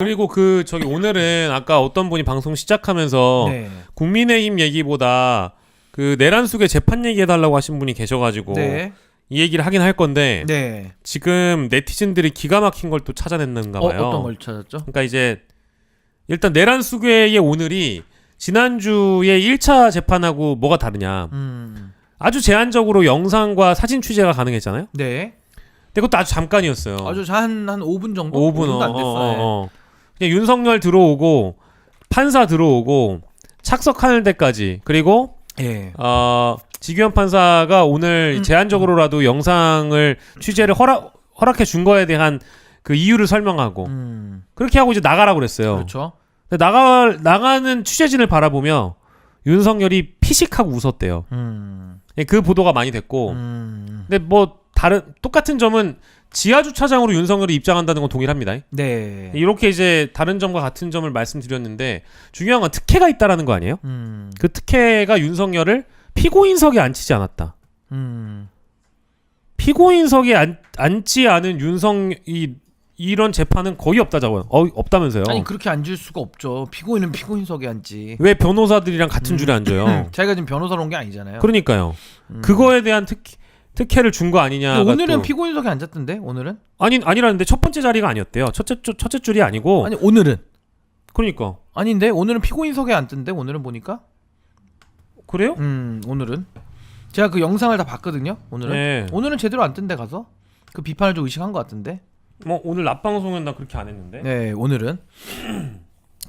그리고 그 저기 오늘은 아까 어떤 분이 방송 시작하면서 네. 국민의힘 얘기보다 그 내란숙의 재판 얘기해달라고 하신 분이 계셔가지고 네. 이 얘기를 하긴 할 건데 네. 지금 네티즌들이 기가 막힌 걸 또 찾아냈는가 어, 봐요. 어 떤 걸 찾았죠? 그러니까 이제 일단 내란숙의 오늘이 지난주에 1차 재판하고 뭐가 다르냐. 음. 아주 제한적으로 영상과 사진 취재가 가능했잖아요. 네. 근데 그것도 아주 잠깐이었어요. 아주 한 한 5분 정도. 5분 5분도 안 어, 됐어 요. 어, 어. 그냥 윤석열 들어오고 판사 들어오고 착석하는 데까지 그리고 예. 어, 지규현 판사가 오늘 음. 제한적으로라도 영상을 취재를 허락 허락해 준 거에 대한 그 이유를 설명하고 음. 그렇게 하고 이제 나가라고 그랬어요. 그렇죠. 근데 나가 나가는 취재진을 바라보며 윤석열이 피식하고 웃었대요. 음. 예, 그 보도가 많이 됐고 음. 근데 뭐 다른 똑같은 점은 지하 주차장으로 윤석열이 입장한다는 건 동일합니다. 네. 이렇게 이제 다른 점과 같은 점을 말씀드렸는데 중요한 건 특혜가 있다라는 거 아니에요? 음. 그 특혜가 윤석열을 피고인석에 앉히지 않았다. 음. 피고인석에 앉, 앉지 않은 윤석 이 이런 재판은 거의 없다자고요. 어, 없다면서요? 아니 그렇게 앉을 수가 없죠. 피고인은 피고인석에 앉지. 왜 변호사들이랑 같은 줄에 앉아요? 자기가 지금 변호사로 온 게 아니잖아요. 그러니까요. 음. 그거에 대한 특 특혜를 준 거 아니냐가 근데 오늘은 또- 피고인석에 앉았던데 오늘은? 아니 아니라는데 첫 번째 자리가 아니었대요. 첫째 줄- 첫째 줄이 아니고 아니 오늘은 그러니까 아닌데 오늘은 피고인석에 앉던데 오늘은 보니까 그래요? 음 오늘은 제가 그 영상을 다 봤거든요 오늘은 네. 오늘은 제대로 안 뜬데 가서 그 비판을 좀 의식한 것 같은데 뭐 오늘 낮 방송은 나 그렇게 안 했는데. 네 오늘은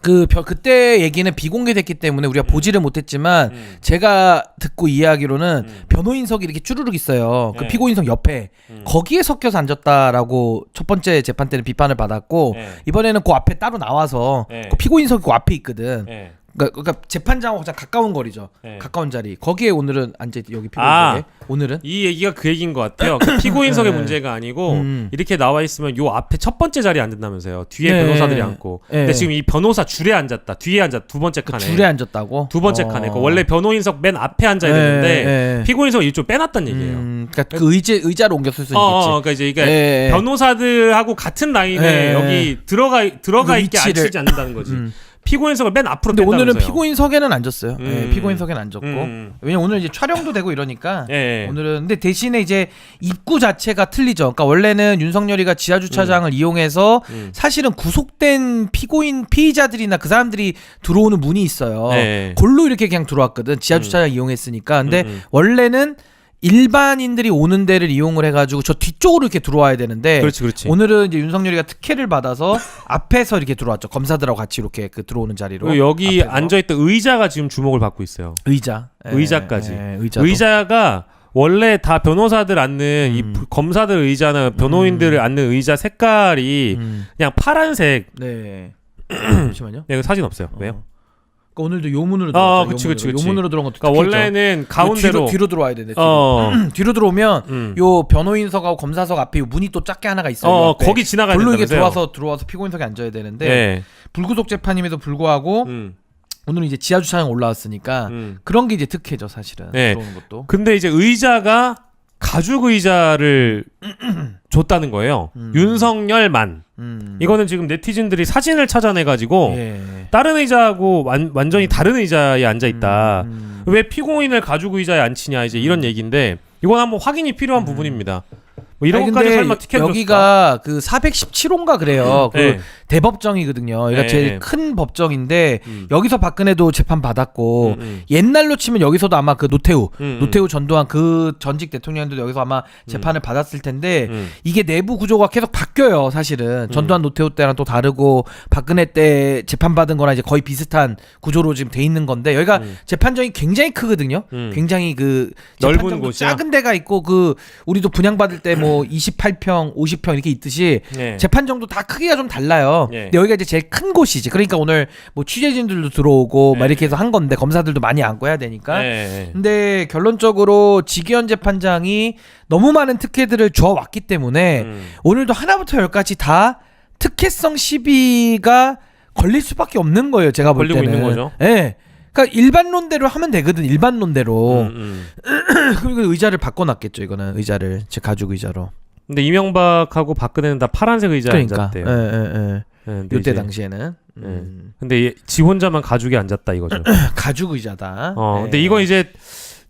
그 벼- 그때 얘기는 비공개됐기 때문에 우리가 보지를 못했지만 음. 제가 듣고 이해하기로는 음. 변호인석이 이렇게 쭈르륵 있어요. 그 네. 피고인석 옆에 음. 거기에 섞여서 앉았다라고 첫 번째 재판 때는 비판을 받았고 네. 이번에는 그 앞에 따로 나와서 네. 그 피고인석이 그 앞에 있거든. 네. 그러니까, 그러니까 재판장하고 가장 가까운 거리죠. 네. 가까운 자리. 거기에 오늘은 앉아 있 여기 피고인석에 아. 오늘은 이 얘기가 그 얘기인 것 같아요. 그 피고인석의 네. 문제가 아니고 음. 이렇게 나와 있으면 요 앞에 첫 번째 자리에 앉는다면서요. 뒤에 네. 변호사들이 앉고. 네. 근데 지금 이 변호사 줄에 앉았다. 뒤에 앉았 두 번째 그 칸에. 줄에 앉았다고. 두 번째 어. 칸에. 그 원래 변호인석 맨 앞에 앉아야 네, 되는데 네. 피고인석 이쪽 빼놨단 얘기예요. 음, 그러니까 그 의제 의자로 옮겼을 수 어, 어, 있겠지. 그러니까 이제 이게 예, 예. 변호사들하고 같은 라인에 네. 여기 들어가 들어가 그 있게 위치를- 앉히지 않는다는 거지. 음. 피고인석을 맨 앞으로 근데 오늘은 뺀다면서요. 피고인석에는 앉았어요. 예, 음. 피고인석에는 앉았고. 음. 왜냐면 오늘 이제 촬영도 되고 이러니까 예. 예. 오늘은 근데 대신에 이제 입구 자체가 틀리죠. 그러니까 원래는 윤석열이가 지하 주차장을 이용해서 음. 사실은 구속된 피고인 피의자들이나 그 사람들이 들어오는 문이 있어요. 네. 골로 이렇게 그냥 들어왔거든. 지하 음. 주차장 이용했으니까. 근데 음, 음. 원래는 일반인들이 오는 데를 이용을 해가지고 저 뒤쪽으로 이렇게 들어와야 되는데 그렇지, 그렇지. 오늘은 이제 윤석열이가 특혜를 받아서 앞에서 이렇게 들어왔죠. 검사들하고 같이 이렇게 그 들어오는 자리로. 그리고 여기 앞에서. 앉아있던 의자가 지금 주목을 받고 있어요. 의자. 예, 의자까지. 예, 의자도. 의자가 원래 다 변호사들 앉는 이 음. 부- 검사들 의자나 변호인들을 앉는 의자 색깔이 음. 그냥 파란색. 네. 잠시만요. 네, 이거 사진 없어요. 왜요? 어. 그러니까 오늘도 요문으로 아, 들어왔죠. 그치, 요문으로. 그치, 그치. 요문으로 들어온 것도 그러니까 특혜죠. 원래는 요 가운데로 뒤로, 뒤로 들어와야 되는데 뒤로. 어, 뒤로 들어오면 음. 요 변호인석하고 검사석 앞에 요 문이 또 작게 하나가 있어요. 요 어, 앞에. 거기 지나가야 물로 이게 된다면서요. 들어와서 들어와서 피고인석에 앉아야 되는데 네. 불구속 재판임에도 불구하고 음, 오늘 이제 지하 주차장 올라왔으니까 음. 그런 게 이제 특혜죠 사실은 네. 들어오는 것도. 근데 이제 의자가 가죽 의자를 줬다는 거예요. 음. 윤석열만. 음. 이거는 지금 네티즌들이 사진을 찾아내 가지고 예. 다른 의자하고 완, 완전히 다른 의자에 앉아 있다. 음. 왜 피고인을 가죽 의자에 앉히냐 이제 이런 얘기인데 이건 한번 확인이 필요한 부분입니다. 뭐 이런 음. 아니, 것까지 설마 티켓 여기가 그 417호인가 그래요. 그 네. 대법정이거든요. 여기가 네. 제일 큰 법정인데 음. 여기서 박근혜도 재판 받았고 음, 음. 옛날로 치면 여기서도 아마 그 노태우 음, 음. 노태우 전두환 그 전직 대통령도 여기서 아마 재판을 받았을 텐데 음. 이게 내부 구조가 계속 바뀌어요 사실은 전두환 노태우 때랑 또 다르고 박근혜 때 재판 받은 거랑 이제 거의 비슷한 구조로 지금 돼 있는 건데 여기가 음. 재판정이 굉장히 크거든요 음. 굉장히 그 넓은 곳이요? 작은 데가 있고 그 우리도 분양 받을 때뭐 28평 50평 이렇게 있듯이 네. 재판정도 다 크기가 좀 달라요. 예. 근데 여기가 이제 제일 큰 곳이지. 그러니까 오늘 뭐 취재진들도 들어오고 막 예. 이렇게 해서 한 건데 검사들도 많이 앉고 해야 되니까. 네. 근데 결론적으로 지기현 재판장이 너무 많은 특혜들을 줘 왔기 때문에 음. 오늘도 하나부터 열까지 다 특혜성 시비가 걸릴 수밖에 없는 거예요. 제가 볼 걸리고 때는. 있는 거죠. 예. 그러니까 일반론대로 하면 되거든. 일반론대로. 음, 음. 그리고 의자를 바꿔놨겠죠. 이거는 의자를 제 가죽 의자로. 근데 이명박하고 박근혜는 다 파란색 의자에 그러니까. 앉았대요. 예, 예, 예. 예, 근데 요때 이제- 당시에는 음, 근데 얘- 지 혼자만 가죽에 앉았다 이거죠. 가죽 의자다. 어, 네. 근데 이거 이제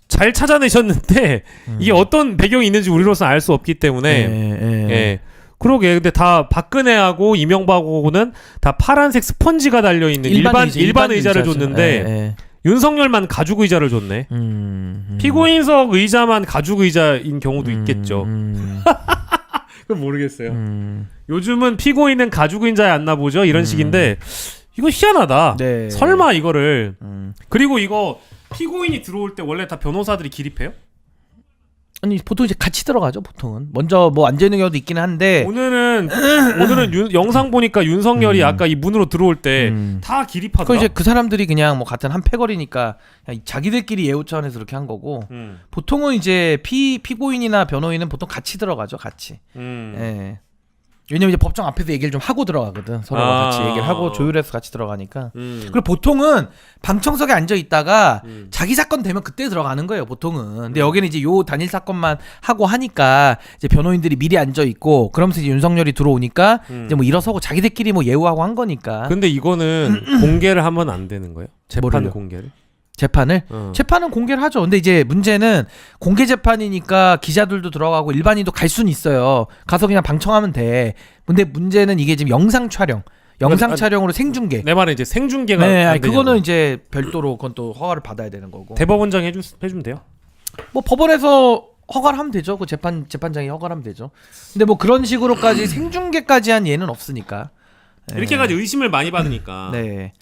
잘 찾아내셨는데 음. 이게 어떤 배경이 있는지 우리로서는 알 수 없기 때문에 예, 예. 예. 그러게 근데 다 박근혜하고 이명박하고는 다 파란색 스펀지가 달려 있는 일반 의자, 일반, 의자를 의자죠. 줬는데 예, 예. 윤석열만 가죽 의자를 줬네. 음, 음. 피고인석 의자만 가죽 의자인 경우도 음, 있겠죠. 음, 그건 모르겠어요. 음. 요즘은 피고인은 가죽 의자에 앉나 보죠. 이런 음. 식인데 이거 희한하다. 네. 설마 이거를 음. 그리고 이거 피고인이 들어올 때 원래 다 변호사들이 기립해요? 아니 보통 이제 같이 들어가죠 보통은 먼저 뭐 앉아 있는 경우도 있긴 한데 오늘은 오늘은 윤- 영상 보니까 윤석열이 음. 아까 이 문으로 들어올 때 음. 다 기립하더라. 그 이제 그 사람들이 그냥 뭐 같은 한 패거리니까 그냥 자기들끼리 예우 차원에서 그렇게 한 거고 음. 보통은 이제 피 피고인이나 변호인은 보통 같이 들어가죠 같이 음. 예 왜냐면 이제 법정 앞에서 얘기를 좀 하고 들어가거든 서로가 아. 같이 얘기를 하고 조율해서 같이 들어가니까 음. 그리고 보통은 방청석에 앉아 있다가 음. 자기 사건 되면 그때 들어가는 거예요 보통은 근데 여기는 이제 요 단일 사건만 하고 하니까 이제 변호인들이 미리 앉아 있고 그러면서 이제 윤석열이 들어오니까 음. 이제 뭐 일어서고 자기들끼리 뭐 예우하고 한 거니까 근데 이거는 공개를 하면 안 되는 거예요? 재판 뭐를요? 공개를? 재판을 어. 재판은 공개를 하죠. 근데 이제 문제는 공개 재판이니까 기자들도 들어가고 일반인도 갈 수는 있어요. 가서 그냥 방청하면 돼. 근데 문제는 이게 지금 영상 촬영, 영상 아니, 촬영으로 생중계. 내 말은 이제 생중계가 네, 안 아니. 그거는 이제 별도로 그건 또 허가를 받아야 되는 거고. 대법원장 해주 해주면 돼요? 뭐 법원에서 허가를 하면 되죠. 그 재판 재판장이 허가를 하면 되죠. 근데 뭐 그런 식으로까지 생중계까지 한 예는 없으니까. 네. 이렇게까지 의심을 많이 받으니까. 네.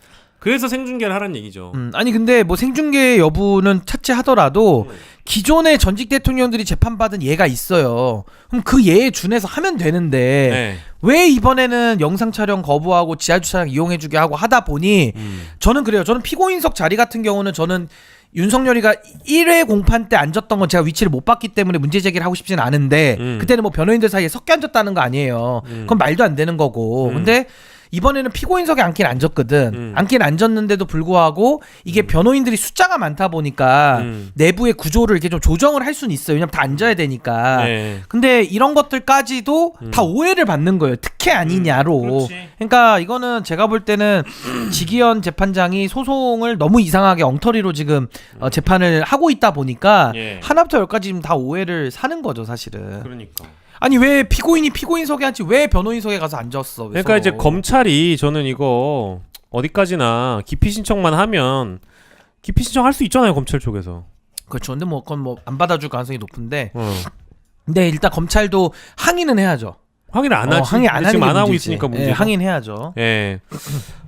그래서 생중계를 하라는 얘기죠. 음, 아니 근데 뭐 생중계 여부는 차치하더라도 음. 기존의 전직 대통령들이 재판받은 예가 있어요. 그럼 그 예에 준해서 하면 되는데 네. 왜 이번에는 영상 촬영 거부하고 지하 주차장 이용해주게 하고 하다 보니 음. 저는 그래요. 저는 피고인석 자리 같은 경우는 저는 윤석열이가 1회 공판 때 앉았던 건 제가 위치를 못 봤기 때문에 문제 제기를 하고 싶지는 않은데 음. 그때는 뭐 변호인들 사이에 섞여 앉았다는 거 아니에요. 음. 그건 말도 안 되는 거고. 음. 근데 이번에는 피고인석에 앉긴 앉았거든. 음. 앉긴 앉았는데도 불구하고 이게 변호인들이 숫자가 많다 보니까 음. 내부의 구조를 이렇게 좀 조정을 할 수는 있어요. 왜냐면 다 앉아야 되니까. 네. 근데 이런 것들까지도 음. 다 오해를 받는 거예요. 특혜 아니냐로. 그렇지. 그러니까 이거는 제가 볼 때는 지기현 재판장이 소송을 너무 이상하게 엉터리로 지금 어, 재판을 하고 있다 보니까 음. 예. 하나부터 열까지 지금 다 오해를 사는 거죠, 사실은. 그러니까. 아니 왜 피고인이 피고인석에 앉지 왜 변호인석에 가서 앉았어? 왜 그러니까 이제? 검찰이 저는 이거 어디까지나 기피 신청만 하면 기피 신청할 수 있잖아요 검찰 쪽에서. 그렇죠. 근데 뭐 그건 뭐 안 받아줄 가능성이 높은데 어. 근데 일단 검찰도 항의는 해야죠. 확인 안 어, 하지. 항의 안 하는 지금 게안 하고 문제지. 있으니까 문제. 예, 항의는 해야죠. 예.